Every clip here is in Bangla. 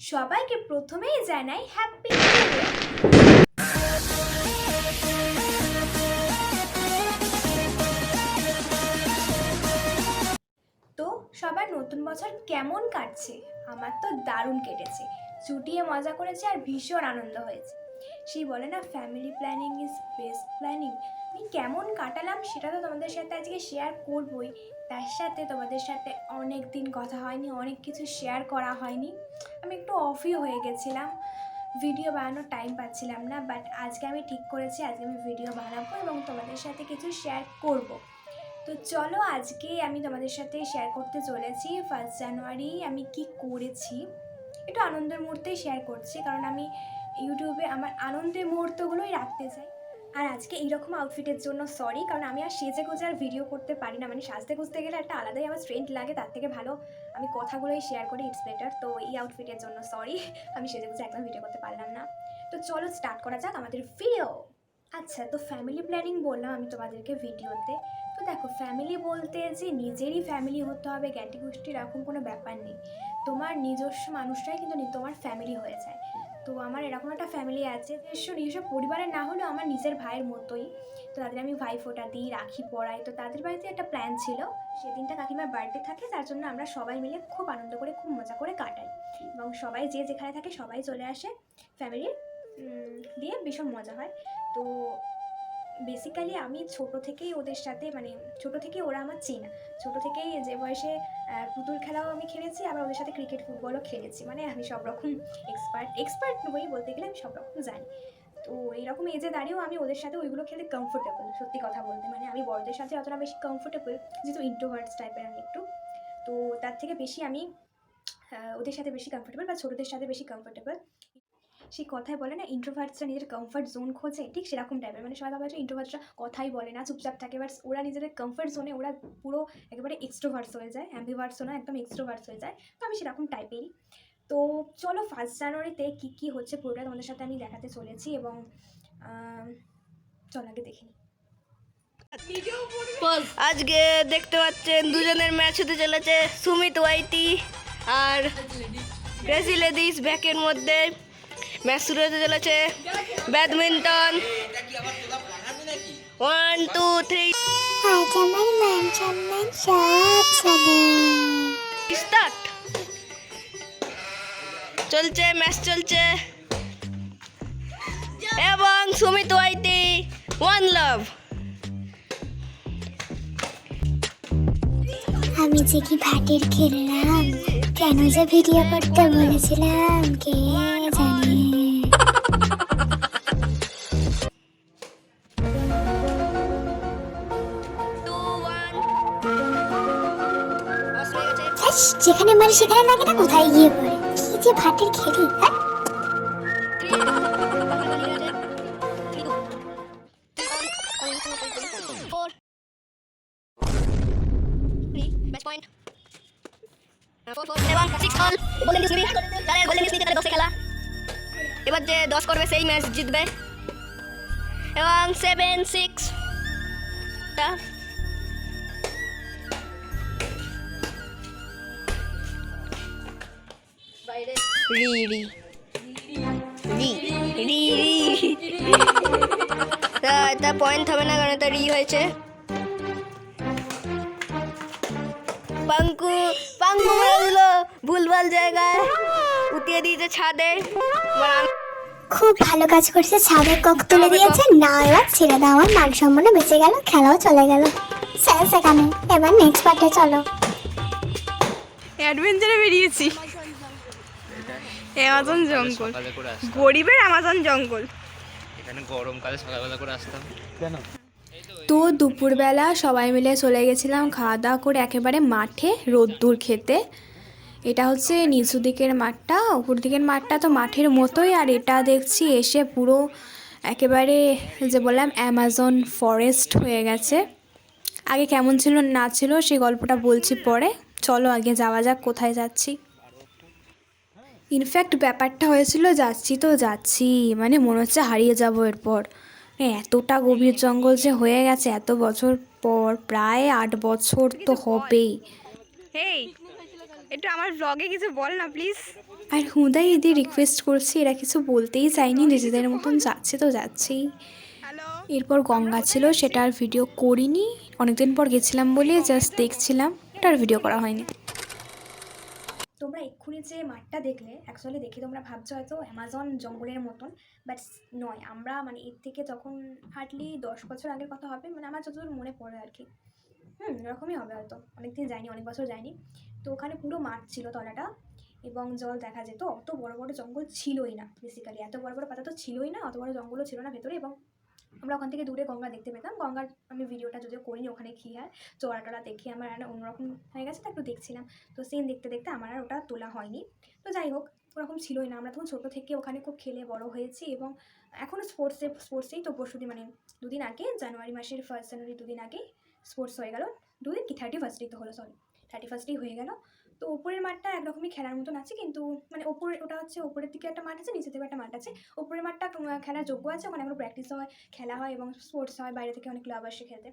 সবাইকে প্রথমেই জানাই হ্যাপি তো সবার নতুন বছর কেমন কাটছে? আমার তো দারুণ কেটেছে। ছুটিয়ে মজা করেছে আর ভীষণ আনন্দ হয়েছে। সেই বলে, না family planning is best planning আমি কেমন কাটালাম সেটা তো তোমাদের সাথে আজকে শেয়ার করবই। তার সাথে তোমাদের সাথে অনেক দিন কথা হয়নি, অনেক কিছু শেয়ার করা হয়নি। আমি একটু অফই হয়ে গেছিলাম। ভিডিও বানানোর টাইম পাচ্ছিলাম না বাট আজকে আমি ঠিক করেছি, আজকে আমি ভিডিও বানাবো এবং তোমাদের সাথে কিছু শেয়ার করব। তো চলো আজকে আমি তোমাদের সাথে শেয়ার করতে চলেছি। ফার্স্ট জানুয়ারি আমি কি করেছি? একটু আনন্দের মুহূর্তেই শেয়ার করছি, কারণ আমি ইউটিউবে আমার আনন্দের মুহূর্তগুলোই রাখতে চাই। আর আজকে এইরকম আউটফিটের জন্য সরি কারণ আমি আর সেজে গুজে আর ভিডিও করতে পারি না। মানে সাজতে গুজতে গেলে একটা আলাদাই আমার স্ট্রেন্থ লাগে, তার থেকে ভালো আমি কথাগুলোই শেয়ার করি ইটস বেটার তো এই আউটফিটের জন্য সরি আমি সেজে গুজে একদম ভিডিও করতে পারলাম না। তো চলো স্টার্ট করা যাক আমাদের ভিডিও আচ্ছা তো ফ্যামিলি প্ল্যানিং বললাম আমি তোমাদেরকে ভিডিওতে তো দেখো ফ্যামিলি বলতে যে নিজেরই ফ্যামিলি হতে হবে জ্ঞাতি গোষ্ঠীর এরকম কোনো ব্যাপার নেই। তোমার নিজস্ব মানুষরাই কিন্তু তোমার ফ্যামিলি হয়ে যায়। তো আমার এরকম একটা ফ্যামিলি আছে নিজস্ব নিজস্ব পরিবারের না হলেও আমার নিজের ভাইয়ের মতোই। তো তাদের আমি ভাই ফোটা দিই, রাখি পড়াই। তো তাদের বাড়িতে একটা প্ল্যান ছিল। সেদিনটা কাকিমার বার্থডে থাকে তার জন্য আমরা সবাই মিলে খুব আনন্দ করে, খুব মজা করে কাটাই। এবং সবাই যে যেখানে থাকে সবাই চলে আসে। ফ্যামিলির দিয়ে ভীষণ মজা হয়। তো বেসিক্যালি আমি ছোট থেকেই ওদের সাথে মানে ছোট থেকেই ওরা আমার চেনা। ছোট থেকেই যে বয়সে পুতুল খেলাও আমি খেলেছি, আবার ওদের সাথে ক্রিকেট ফুটবলও খেলেছি। মানে আমি সব রকম এক্সপার্ট এক্সপার্ট নই বলতে গেলে আমি সব রকম জানি। তো এইরকম এজে দাঁড়িয়েও আমি ওদের সাথে ওইগুলো খেলতে কমফোর্টেবল সত্যি কথা বলতে। মানে আমি বড়দের সাথে অতটা বেশি কমফোর্টেবল যেহেতু ইন্ট্রোভার্টস টাইপের আমি একটু। তো তার থেকে বেশি আমি ওদের সাথে বেশি কমফোর্টেবল বা ছোটদের সাথে বেশি কমফোর্টেবল সেই কথায় বলে না ইন্ট্রোভার্টসরা নিজের কমফর্ট জোন খোঁজে ঠিক সেরকম টাইপের মানে সবাই ভাবে ইন্ট্রোভার্টসরা কথাই বলে না চুপচাপ থাকে। বাট ওরা নিজেদের কমফর্ট জোনে ওরা পুরো একেবারে এক্সট্রোভার্টস হয়ে যায় অ্যাম্বিভার্টসও না একদম এক্সট্রোভার্টস হয়ে যায়। তো আমি সেরকম টাইপেরই তো চলো ফার্স্ট জানুয়ারিতে কী কী হচ্ছে পুরোটা তোমাদের সাথে আমি দেখাতে চলেছি এবং চল আগে দেখে নিই। আজকে দেখতে পাচ্ছেন দুজনের ম্যাচ হতে চলেছে সুমিত ওয়াইটি আর লেডিস ব্যাকের মধ্যে। ম্যাচ শুরু হতে চলেছে। ব্যাডমিন্টন। ওয়ান টু থ্রি আজ আমার মান সম্মান সব চলে। স্টার্ট চলছে ম্যাচ চলছে। এবং সুমিত ওয়াইটি ওয়ান লাভ আমি যে কি ভাটের খেললাম কেন যে ভিডিও করতে বলেছিলাম কে জানে? যেখানে মানে সেখানে লাগে না, কোথায় গিয়ে পড়ে কি যে ভাটের খেলি হ্যাঁ? এবার যে দশ করবে, সেই ম্যাচ জিতবে। এবং সেভেন সিক্স রি রি রি রি তা পয়েন্ট হবে না কারণ এটা রি হয়েছে। পাঙ্কু পাঙ্কু মেরে দিল ভুলভাল জায়গায় উঠিয়ে দিয়েছে ছাদে। খুব ভালো কাজ করছে ছাদের কক তুলে দিয়েছে। না এবার ছেড়ে দাও আমার মান সম্মান বেঁচে গেল খেলাও চলে গেল। স্যার সেখানে। এবার নেক্সট পার্টে চলো। অ্যাডভেঞ্চারে বেরিয়েছি। অ্যামাজন জঙ্গল। গরিবের অ্যামাজন জঙ্গল। এখানে গরমকালে সকালবেলা করে আসতাম। তো দুপুরবেলা সবাই মিলে চলে গেছিলাম খাওয়া দাওয়া করে একেবারে মাঠে রোদ্দুর খেতে। এটা হচ্ছে নিচু দিকের মাঠটা উপর দিকের মাঠটা তো মাঠের মতোই আর এটা দেখছি এসে পুরো একেবারে যে বললাম অ্যামাজন ফরেস্ট হয়ে গেছে। আগে কেমন ছিল না ছিল সেই গল্পটা বলছি পরে। চলো আগে যাওয়া যাক কোথায় যাচ্ছি। ইনফ্যাক্ট ব্যাপারটা হয়েছিল যাচ্ছি তো যাচ্ছি মানে মনে হচ্ছে হারিয়ে যাব এরপর। মানে এতটা গভীর জঙ্গল যে হয়ে গেছে এত বছর পর প্রায় আট বছর তো হবেই। এই একটু আমার ব্লগে কিছু বল না প্লিজ আর হুদাই এদের রিকোয়েস্ট করছি এরা কিছু বলতেই চাইনি নিজেদের মতন যাচ্ছে তো যাচ্ছেই এরপর গঙ্গা ছিল সেটা আর ভিডিও করিনি। অনেকদিন পর গেছিলাম বলে জাস্ট দেখছিলাম এটা আর ভিডিও করা হয়নি। এক্ষুনি যে মাঠটা দেখলে অ্যাকচুয়ালি দেখে তোমরা ভাবছ হয়তো অ্যামাজন জঙ্গলের মতন বাট নয়। আমরা মানে এর থেকে তখন হার্ডলি দশ বছর আগের কথা হবে মানে আমার যতদূর মনে পড়ে আর কি। হুম, এরকমই হবে হয়তো। অনেকদিন যায়নি অনেক বছর যায়নি তো ওখানে পুরো মাঠ ছিল তলাটা, এবং জল দেখা যেত। অত বড় বড় জঙ্গল ছিলই না বেসিক্যালি এত বড় বড় পাতা তো ছিলই না, অত বড় জঙ্গলও ছিল না ভেতরে, এবং আমরা ওখান থেকে দূরে গঙ্গা দেখতে পেতাম। গঙ্গার আমি ভিডিওটা যদিও করিনি, ওখানে কী হয় চড়া টড়া দেখে আমার আর অন্যরকম হয়ে গেছে, তো একটু দেখছিলাম। তো সিন দেখতে দেখতে আমার আর ওটা তোলা হয়নি। তো যাই হোক, ওরকম ছিলই না। আমরা তখন ছোটো থেকে ওখানে খুব খেলে বড় হয়েছি এবং এখনও স্পোর্টসে স্পোর্টসেই তো পরশুদিন মানে দুদিন আগে, জানুয়ারি মাসের ফার্স্ট জানুয়ারি দুদিন আগে স্পোর্টস হয়ে গেল। দুদিন কি? থার্টি ফার্স্টেই তো হলো সরি থার্টি ফার্স্টেই হয়ে গেল। তো ওপরের মাঠটা একরকমই খেলার মতন আছে, কিন্তু মানে ওপরে, ওটা হচ্ছে ওপরের দিকে একটা মাঠ আছে, নিচের দিকে একটা মাঠ আছে। ওপরের মাঠটা খেলার যোগ্য আছে, ওখানে এখনও প্র্যাকটিস হয়, খেলা হয় এবং স্পোর্টস হয়, বাইরে থেকে অনেক ক্লাব আসে খেলতে।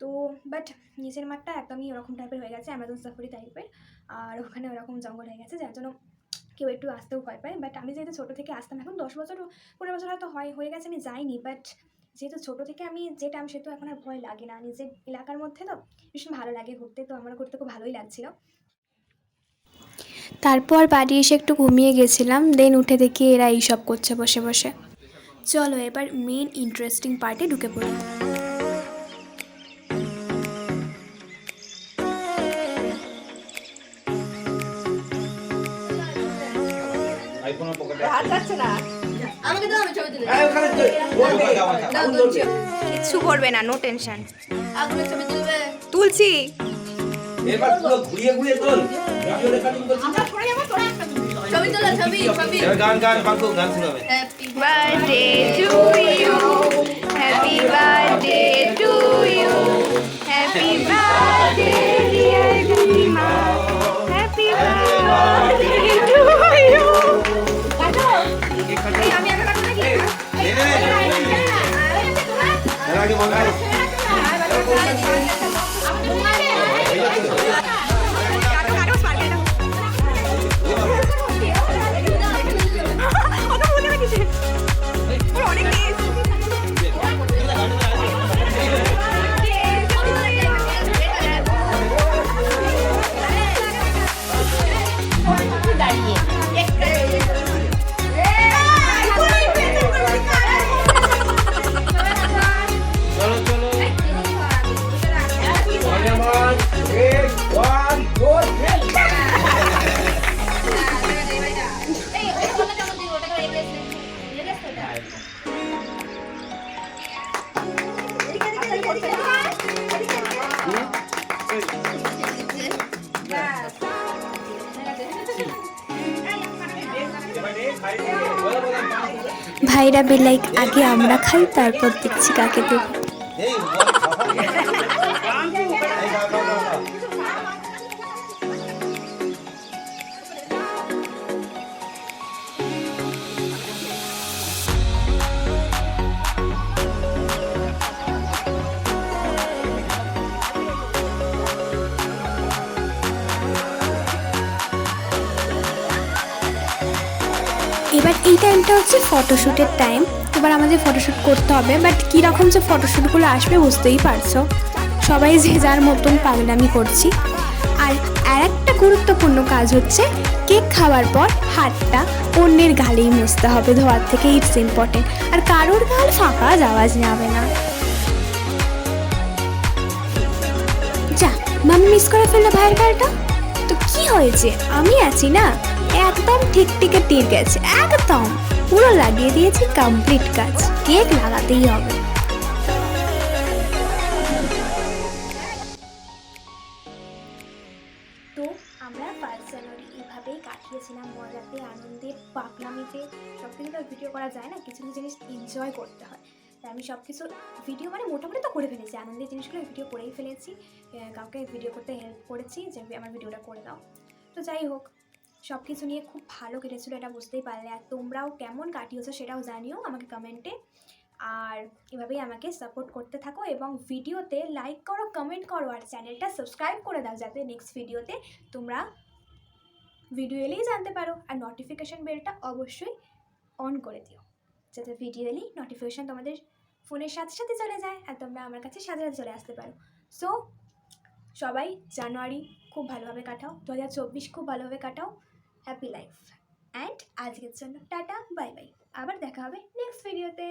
তো বাট নিচের মাঠটা একদমই ওরকম টাইপের হয়ে গেছে অ্যামাজন সাফারি টাইপের আর ওখানে ওরকম জঙ্গল হয়ে গেছে, যার জন্য কেউ একটু আসতেও ভয় পায়। বাট আমি যেহেতু ছোটো থেকে আসতাম, এখন দশ বছর, পনেরো বছর হয়তো হয়, হয়ে গেছে, আমি যাইনি। বাট যেহেতু ছোটো থেকে আমি যেটা আমি সেহেতু এখন আর ভয় লাগে না, নিজের এলাকার মধ্যে তো ভীষণ ভালো লাগে ঘুরতে, তো আমার ঘুরতে খুব ভালোই লাগছিল। তারপর বাড়ি এসে একটু ঘুমিয়ে গেছিলাম দেন উঠে দেখি এরা এইসব করছে বসে বসে। চলো এবার মেন ইন্টারেস্টিং পার্টে ঢুকে পড়ি। কিচ্ছু করবে না নো টেনশন তুলছি। এবার ঘুরিয়ে ঘুরিয়ে তোল। ভিডিও রেকর্ডিং করছিস এবার গান গান গান শোনাবে। বার্থডে ভাইরা বেলাইক আগে আমরা খাই তারপর দেখছি কাকে দেব। এই টাইমটা হচ্ছে ফটোশ্যুটের টাইম এবার আমাদের ফটোশ্যুট করতে হবে বাট কীরকম যে ফটোশ্যুটগুলো আসবে বুঝতেই পারছ। সবাই যে যার মতন পাগলামি করছি। আর আর একটা গুরুত্বপূর্ণ কাজ হচ্ছে, কেক খাওয়ার পর হাতটা অন্যের গালেই মুছতে হবে, ধোয়ার থেকে ইটস ইম্পর্টেন্ট আর কারোর গাল ফাঁকা যাওয়া যাবে না। যা, মামি মিস করে ফেলল ভাইয়ের গালটা? তো কি হয়েছে? আমি আছি না? একদম ঠিক টিকে তীর গেছে, একদম। পুরো লাগিয়ে দিয়েছি কমপ্লিট কাজ। কেক লাগাতেই হবে। তো আমরা ফার্স্ট জানুয়ারি যে সব কিছু তো ভিডিও করা যায় না, কিছু কিছু জিনিস এনজয় করতে হয়। তাই আমি সব কিছু ভিডিও মানে মোটামুটি তো করে ফেলেছি, আনন্দের জিনিসগুলো ভিডিও করেই ফেলেছি। কাউকে ভিডিও করতে হেল্প করেছি যে, আমার ভিডিওটা করে দাও। তো যাই হোক সব কিছু নিয়ে খুব ভালো কেটেছিলো, এটা বুঝতেই পারলে। আর তোমরাও কেমন কাটিয়েছো সেটাও জানিও আমাকে কমেন্টে আর এভাবেই আমাকে সাপোর্ট করতে থাকো এবং ভিডিওতে লাইক করো কমেন্ট করো, আর চ্যানেলটা সাবস্ক্রাইব করে দাও যাতে নেক্সট ভিডিওতে তোমরা ভিডিও এলেই জানতে পারো। আর নোটিফিকেশান বেলটা অবশ্যই অন করে দিও, যাতে ভিডিও এলেই নোটিফিকেশান তোমাদের ফোনের সাথে সাথে চলে যায় আর তোমরা আমার কাছে সাথে সাথে চলে আসতে পারো। সো সবাই জানুয়ারি খুব ভালোভাবে কাটাও, দু হাজার চব্বিশ খুব ভালোভাবে কাটাও। হ্যাপি লাইফ অ্যান্ড আজকের জন্য টাটা বাই বাই। আবার দেখা হবে নেক্সট ভিডিওতে